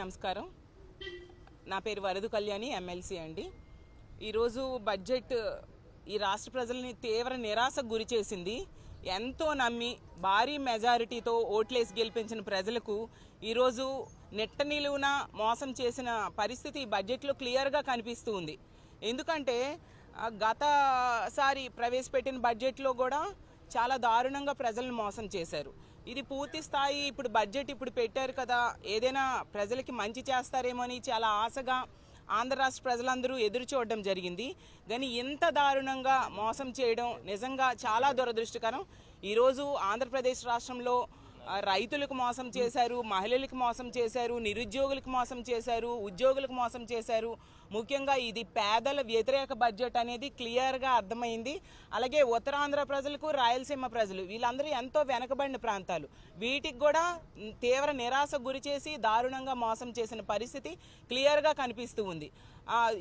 నమస్కారం. నా పేరు వరదు కళ్యాణి ఎమ్మెల్సీ అండి. ఈరోజు బడ్జెట్ ఈ రాష్ట్ర ప్రజల్ని తీవ్ర నిరాశకు గురి చేసింది. ఎంతో నమ్మి భారీ మెజారిటీతో ఓట్లేసి గెలిపించిన ప్రజలకు ఈరోజు నెట్ట నిలువున మోసం చేసిన పరిస్థితి బడ్జెట్లో క్లియర్గా కనిపిస్తూ ఉంది. ఎందుకంటే గతసారి ప్రవేశపెట్టిన బడ్జెట్లో కూడా చాలా దారుణంగా ప్రజలను మోసం చేశారు. ఇది పూర్తి స్థాయి ఇప్పుడు బడ్జెట్ ఇప్పుడు పెట్టారు కదా ఏదైనా ప్రజలకి మంచి చేస్తారేమో అని చాలా ఆశగా ఆంధ్ర రాష్ట్ర ప్రజలందరూ ఎదురు చూడడం జరిగింది. కానీ ఇంత దారుణంగా మోసం చేయడం నిజంగా చాలా దురదృష్టకరం. ఈరోజు ఆంధ్రప్రదేశ్ రాష్ట్రంలో రైతులకు మోసం చేశారు మహిళలకు మోసం చేశారు నిరుద్యోగులకు మోసం చేశారు ఉద్యోగులకు మోసం చేశారు. ముఖ్యంగా ఇది పేదల వ్యతిరేక బడ్జెట్ అనేది క్లియర్గా అర్థమైంది. అలాగే ఉత్తరాంధ్ర ప్రజలకు రాయలసీమ ప్రజలు వీళ్ళందరూ ఎంతో వెనకబడిన ప్రాంతాలు. వీటికి కూడా తీవ్ర నిరాశ గురి చేసి దారుణంగా మోసం చేసిన పరిస్థితి క్లియర్గా కనిపిస్తూ ఉంది.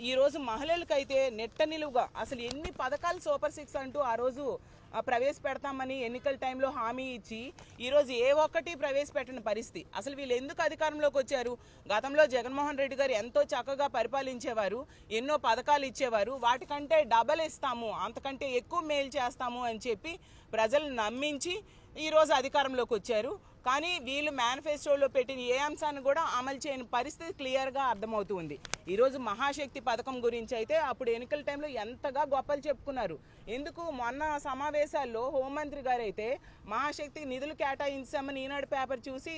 ఈరోజు మహిళలకైతే నెట్ట నిలువుగా అసలు ఎన్ని పథకాలు సూపర్ సిక్స్ అంటూ ఆ రోజు ప్రవేశపెడతామని ఎన్నికల టైంలో హామీ ఇచ్చి ఈరోజు ఏ ఒక్కటి ప్రవేశపెట్టిన పరిస్థితి. అసలు వీళ్ళు ఎందుకు అధికారంలోకి వచ్చారు? గతంలో జగన్మోహన్ రెడ్డి గారు ఎంతో చక్కగా పరిపాలించేవారు. ఎన్నో పథకాలు ఇచ్చేవారు వాటికంటే డబల్ ఇస్తాము అంతకంటే ఎక్కువ మేలు చేస్తాము అని చెప్పి ప్రజలను నమ్మించి ఈరోజు అధికారంలోకి వచ్చారు. కానీ వీళ్ళు మేనిఫెస్టోలో పెట్టిన ఏ అంశాన్ని కూడా అమలు చేయని పరిస్థితి క్లియర్గా అర్థమవుతుంది. ఈరోజు మహాశక్తి పథకం గురించి అయితే అప్పుడు ఎన్నికల టైంలో ఎంతగా గొప్పలు చెప్పుకున్నారు. ఎందుకు? మొన్న సమావేశాల్లో హోంమంత్రి గారు అయితే మహాశక్తి నిధులు కేటాయించామని ఈనాడు పేపర్ చూసి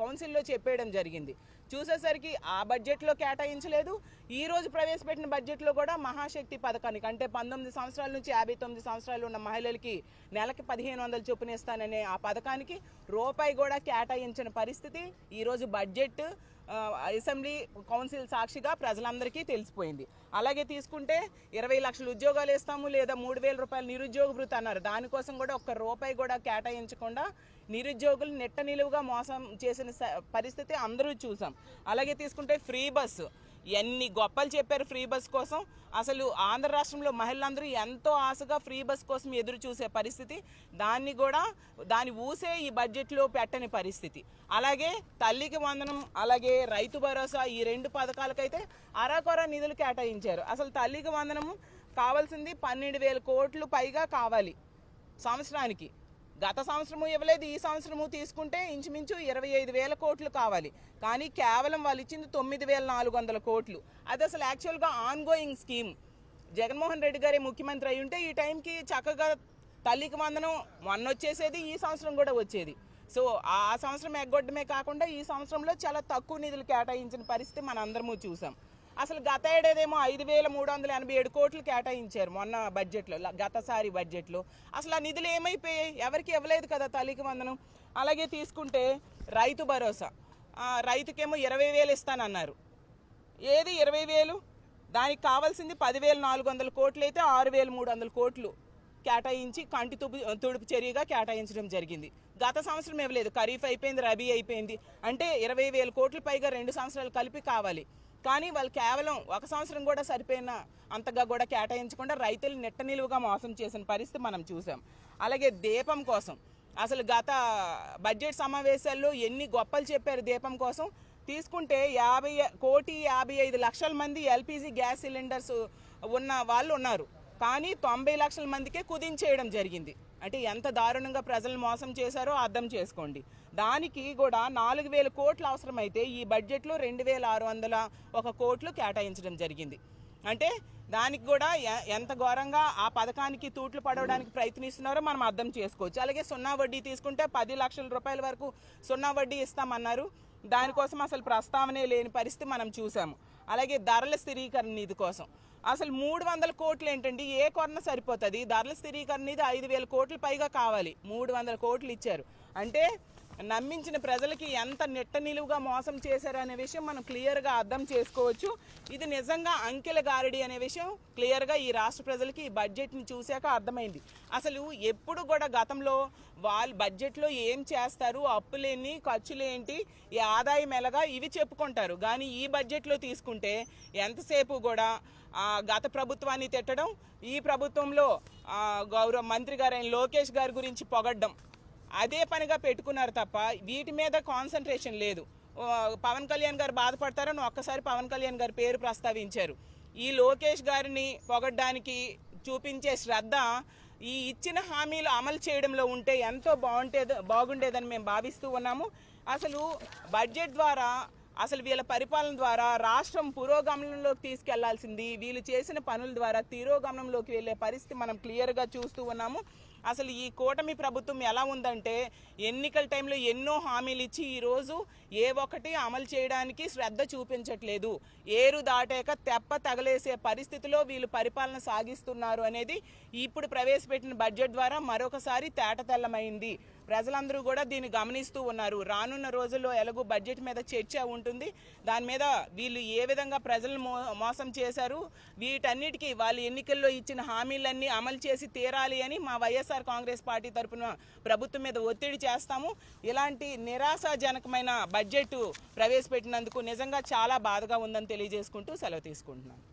కౌన్సిల్లో చెప్పేయడం జరిగింది. చూసేసరికి ఆ బడ్జెట్లో కేటాయించలేదు. ఈ రోజు ప్రవేశపెట్టిన బడ్జెట్లో కూడా మహాశక్తి పథకానికి అంటే పంతొమ్మిది సంవత్సరాల నుంచి యాభై తొమ్మిది సంవత్సరాలు ఉన్న మహిళలకి నెలకి పదిహేను వందలు చొప్పున ఇస్తాననే ఆ పథకానికి రూపాయి కూడా కేటాయించిన పరిస్థితి ఈరోజు బడ్జెట్ అసెంబ్లీ కౌన్సిల్ సాక్షిగా ప్రజలందరికీ తెలిసిపోయింది. అలాగే తీసుకుంటే ఇరవై లక్షల ఉద్యోగాలు ఇస్తాము లేదా మూడు వేల రూపాయలు నిరుద్యోగ భృతి అన్నారు. దానికోసం కూడా ఒక్క రూపాయి కూడా కేటాయించకుండా నిరుద్యోగులు నెట్ట నిలువుగా మోసం చేసిన పరిస్థితి అందరూ చూసాం. అలాగే తీసుకుంటే ఫ్రీ బస్సు. ఎన్ని గొప్పలు చెప్పారు ఫ్రీ బస్ కోసం. అసలు ఆంధ్ర రాష్ట్రంలో మహిళలందరూ ఎంతో ఆశగా ఫ్రీ బస్ కోసం ఎదురు చూసే పరిస్థితి. దాన్ని కూడా దాని ఊసే ఈ బడ్జెట్లో పెట్టని పరిస్థితి. అలాగే తల్లికి వందనం అలాగే రైతు భరోసా ఈ రెండు పథకాలకైతే అరాకొర నిధులు కేటాయించారు. అసలు తల్లికి వందనం కావాల్సింది పన్నెండు వేల కోట్లు పైగా కావాలి సంవత్సరానికి. గత సంవత్సరము ఇవ్వలేదు ఈ సంవత్సరము తీసుకుంటే ఇంచుమించు ఇరవై ఐదు వేల కోట్లు కావాలి. కానీ కేవలం వాళ్ళు ఇచ్చింది తొమ్మిది వేల నాలుగు వందల కోట్లు. అది అసలు యాక్చువల్గా on going scheme Jaganmohan Reddy గారే ముఖ్యమంత్రి అయి ఉంటే ఈ టైంకి చక్కగా తల్లికి వందనం మొన్న వచ్చేసేది ఈ సంవత్సరం కూడా వచ్చేది. సో ఆ సంవత్సరం ఎగ్గొట్టమే కాకుండా ఈ సంవత్సరంలో చాలా తక్కువ నిధులు కేటాయించిన పరిస్థితి మనందరము చూసాం. అసలు గత ఏడాదేమో ఐదు వేల మూడు వందల ఎనభై ఏడు కోట్లు కేటాయించారు మొన్న బడ్జెట్లో గతసారి బడ్జెట్లో. అసలు ఆ నిధులు ఏమైపోయాయి? ఎవరికి ఇవ్వలేదు కదా తల్లికి వందనం? అలాగే తీసుకుంటే రైతు భరోసా. రైతుకేమో ఇరవై వేలు ఇస్తానన్నారు. ఏది ఇరవై వేలు? దానికి కావాల్సింది పదివేల నాలుగు వందల కోట్లు అయితే ఆరు వేల మూడు వందల కోట్లు కేటాయించి కంటి తుపు తుడుపు చర్యగా కేటాయించడం జరిగింది. గత సంవత్సరం ఇవ్వలేదు. ఖరీఫ్ అయిపోయింది రబీ అయిపోయింది. అంటే ఇరవై వేల కోట్ల పైగా రెండు సంవత్సరాలు కలిపి కావాలి. కానీ వాళ్ళు కేవలం ఒక సంవత్సరం కూడా సరిపోయిన అంతగా కూడా కేటాయించకుండా రైతులు నెట్ట నిలువుగా మోసం చేసిన పరిస్థితి మనం చూసాం. అలాగే దీపం కోసం. అసలు గత బడ్జెట్ సమావేశాల్లో ఎన్ని గొప్పలు చెప్పారు దీపం కోసం? తీసుకుంటే యాభై కోటి యాభై ఐదు లక్షల మంది ఎల్పిజి గ్యాస్ సిలిండర్స్ ఉన్న వాళ్ళు ఉన్నారు. కానీ తొంభై లక్షల మందికే కుదించేయడం జరిగింది. అంటే ఎంత దారుణంగా ప్రజలను మోసం చేశారో అర్థం చేసుకోండి. దానికి కూడా నాలుగు వేల కోట్లు అవసరమైతే ఈ బడ్జెట్లో రెండు వేల ఆరు వందల ఒక కోట్లు కేటాయించడం జరిగింది. అంటే దానికి కూడా ఎంత ఘోరంగా ఆ పథకానికి తూట్లు పడవడానికి ప్రయత్నిస్తున్నారో మనం అర్థం చేసుకోవచ్చు. అలాగే సున్నా వడ్డీ తీసుకుంటే పది లక్షల రూపాయల వరకు సున్నా వడ్డీ ఇస్తామన్నారు. దానికోసం అసలు ప్రస్తావనే లేని పరిస్థితి మనం చూసాము. అలాగే ధరల స్థిరీకరణ నిధి కోసం. అసలు మూడు వందల కోట్లు ఏంటండి? ఏ కొరన సరిపోతుంది? ధరల స్థిరీకరణ ఇది ఐదు వేల కోట్ల పైగా కావాలి. మూడు వందల కోట్లు ఇచ్చారు. అంటే నమ్మించిన ప్రజలకి ఎంత నెట్ట నిలువుగా మోసం చేశారు అనే విషయం మనం క్లియర్గా అర్థం చేసుకోవచ్చు. ఇది నిజంగా అంకెల గారిడి అనే విషయం. క్లియర్గా ఈ రాష్ట్ర ప్రజలకి ఈ బడ్జెట్ని చూశాక అర్థమైంది. అసలు ఎప్పుడు కూడా గతంలో వాళ్ళు బడ్జెట్లో ఏం చేస్తారు అప్పులేని ఖర్చులేంటి ఈ ఆదాయం ఎలాగా ఇవి చెప్పుకుంటారు. కానీ ఈ బడ్జెట్లో తీసుకుంటే ఎంతసేపు కూడా గత ప్రభుత్వాన్ని తిట్టడం ఈ ప్రభుత్వంలో గౌరవ మంత్రి గారైన లోకేష్ గారి గురించి పొగడ్డం అదే పనిగా పెట్టుకున్నారు తప్ప వీటి మీద కాన్సన్ట్రేషన్ లేదు. పవన్ కళ్యాణ్ గారు బాధపడతారని ఒక్కసారి పవన్ కళ్యాణ్ గారి పేరు ప్రస్తావించారు. ఈ లోకేష్ గారిని పొగడ్డానికి చూపించే శ్రద్ధ ఈ ఇచ్చిన హామీలు అమలు చేయడంలో ఉంటే ఎంతో బాగుంటేది బాగుండేదని మేము భావిస్తూ ఉన్నాము. అసలు బడ్జెట్ ద్వారా అసలు వీళ్ళ పరిపాలన ద్వారా రాష్ట్రం పురోగమనంలోకి తీసుకెళ్ళాల్సింది. వీళ్ళు చేసిన పనుల ద్వారా తిరోగమనంలోకి వెళ్ళే పరిస్థితి మనం క్లియర్గా చూస్తూ ఉన్నాము. అసలు ఈ కూటమి ప్రభుత్వం ఎలా ఉందంటే ఎన్నికల టైంలో ఎన్నో హామీలు ఇచ్చి ఈరోజు ఏ ఒక్కటి అమలు చేయడానికి శ్రద్ధ చూపించట్లేదు. ఏరు దాటాక తెప్ప తగలేసే పరిస్థితిలో వీళ్ళు పరిపాలన సాగిస్తున్నారు అనేది ఇప్పుడు ప్రవేశపెట్టిన బడ్జెట్ ద్వారా మరొకసారి తేటతెల్లమైంది ప్రజలందరూ కూడా దీన్ని గమనిస్తూ ఉన్నారు. రానున్న రోజుల్లో ఎలాగో బడ్జెట్ మీద చర్చ ఉంటుంది. దాని మీద వీళ్ళు ఏ విధంగా ప్రజలను మో మోసం చేశారు వీటన్నిటికీ వాళ్ళు ఎన్నికల్లో ఇచ్చిన హామీలన్నీ అమలు చేసి తీరాలి అని మా వైఎస్ఆర్ కాంగ్రెస్ పార్టీ తరఫున ప్రభుత్వం మీద ఒత్తిడి చేస్తాము. ఇలాంటి నిరాశాజనకమైన బడ్జెట్ ప్రవేశపెట్టినందుకు నిజంగా చాలా బాధగా ఉందని తెలియజేసుకుంటూ సెలవు తీసుకుంటున్నాను.